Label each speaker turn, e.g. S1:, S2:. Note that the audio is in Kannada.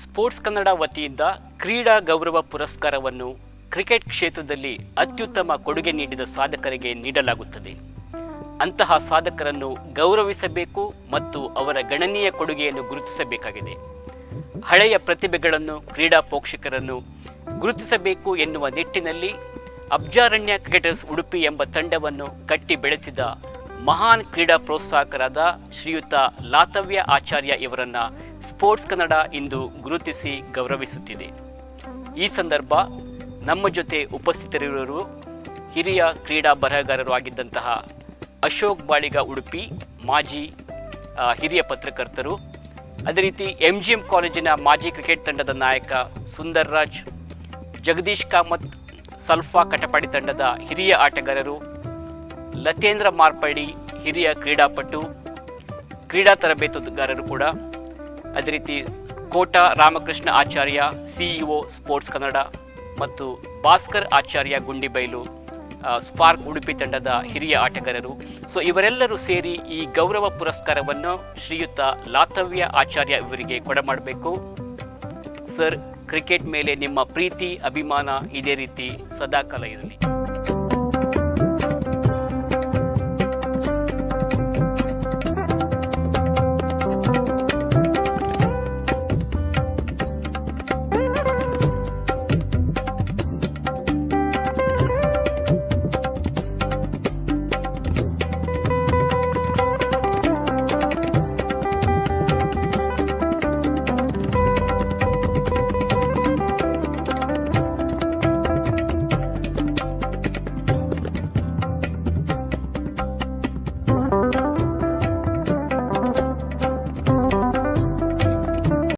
S1: ಸ್ಪೋರ್ಟ್ಸ್ ಕನ್ನಡ ವತಿಯಿಂದ ಕ್ರೀಡಾ ಗೌರವ ಪುರಸ್ಕಾರವನ್ನು ಕ್ರಿಕೆಟ್ ಕ್ಷೇತ್ರದಲ್ಲಿ ಅತ್ಯುತ್ತಮ ಕೊಡುಗೆ ನೀಡಿದ ಸಾಧಕರಿಗೆ ನೀಡಲಾಗುತ್ತದೆ. ಅಂತಹ ಸಾಧಕರನ್ನು ಗೌರವಿಸಬೇಕು ಮತ್ತು ಅವರ ಗಣನೀಯ ಕೊಡುಗೆಯನ್ನು ಗುರುತಿಸಬೇಕಾಗಿದೆ. ಹಳೆಯ ಪ್ರತಿಭೆಗಳನ್ನು ಕ್ರೀಡಾ ಪೋಷಕರನ್ನು ಗುರುತಿಸಬೇಕು ಎನ್ನುವ ನಿಟ್ಟಿನಲ್ಲಿ ಅಬ್ಜಾರಣ್ಯ ಕ್ರಿಕೆಟರ್ಸ್ ಉಡುಪಿ ಎಂಬ ತಂಡವನ್ನು ಕಟ್ಟಿ ಬೆಳೆಸಿದ ಮಹಾನ್ ಕ್ರೀಡಾ ಪ್ರೋತ್ಸಾಹಕರಾದ ಶ್ರೀಯುತ ಲಾತವ್ಯ ಆಚಾರ್ಯ ಇವರನ್ನು ಸ್ಪೋರ್ಟ್ಸ್ ಕನ್ನಡ ಇಂದು ಗುರುತಿಸಿ ಗೌರವಿಸುತ್ತಿದೆ. ಈ ಸಂದರ್ಭ ನಮ್ಮ ಜೊತೆ ಉಪಸ್ಥಿತರಿರುವರು ಹಿರಿಯ ಕ್ರೀಡಾ ಬರಹಗಾರರು ಆಗಿದ್ದಂತಹ ಅಶೋಕ್ ಬಾಳಿಗ ಉಡುಪಿ ಮಾಜಿ ಹಿರಿಯ ಪತ್ರಕರ್ತರು. ಅದೇ ರೀತಿ ಎಂ ಜಿ ಎಂ ಕಾಲೇಜಿನ ಮಾಜಿ ಕ್ರಿಕೆಟ್ ತಂಡದ ನಾಯಕ ಸುಂದರ್ ರಾಜ್, ಜಗದೀಶ್ ಕಾಮತ್, ಸಲ್ಫಾ ಕಟಪಾಡಿ ತಂಡದ ಹಿರಿಯ ಆಟಗಾರರು ಲತೇಂದ್ರ ಮಾರ್ಪಡಿ ಹಿರಿಯ ಕ್ರೀಡಾಪಟು, ಕ್ರೀಡಾ ತರಬೇತುದಾರರು ಕೂಡ. ಅದೇ ರೀತಿ ಕೋಟ ರಾಮಕೃಷ್ಣ ಆಚಾರ್ಯ, ಸಿಇಒ ಸ್ಪೋರ್ಟ್ಸ್ ಕನ್ನಡ ಮತ್ತು ಭಾಸ್ಕರ್ ಆಚಾರ್ಯ ಗುಂಡಿಬೈಲು ಸ್ಪಾರ್ಕ್ ಉಡುಪಿ ತಂಡದ ಹಿರಿಯ ಆಟಗಾರರು. ಸೊ ಇವರೆಲ್ಲರೂ ಸೇರಿ ಈ ಗೌರವ ಪುರಸ್ಕಾರವನ್ನು ಶ್ರೀಯುತ ಲಾತವ್ಯ ಆಚಾರ್ಯ ಇವರಿಗೆ ಕೊಡಮಾಡಬೇಕು. ಸರ್ ಕ್ರಿಕೆಟ್ ಮೇಲೆ ನಿಮ್ಮ ಪ್ರೀತಿ, ಅಭಿಮಾನ ಇದೇ ರೀತಿ ಸದಾಕಾಲ ಇರಲಿ.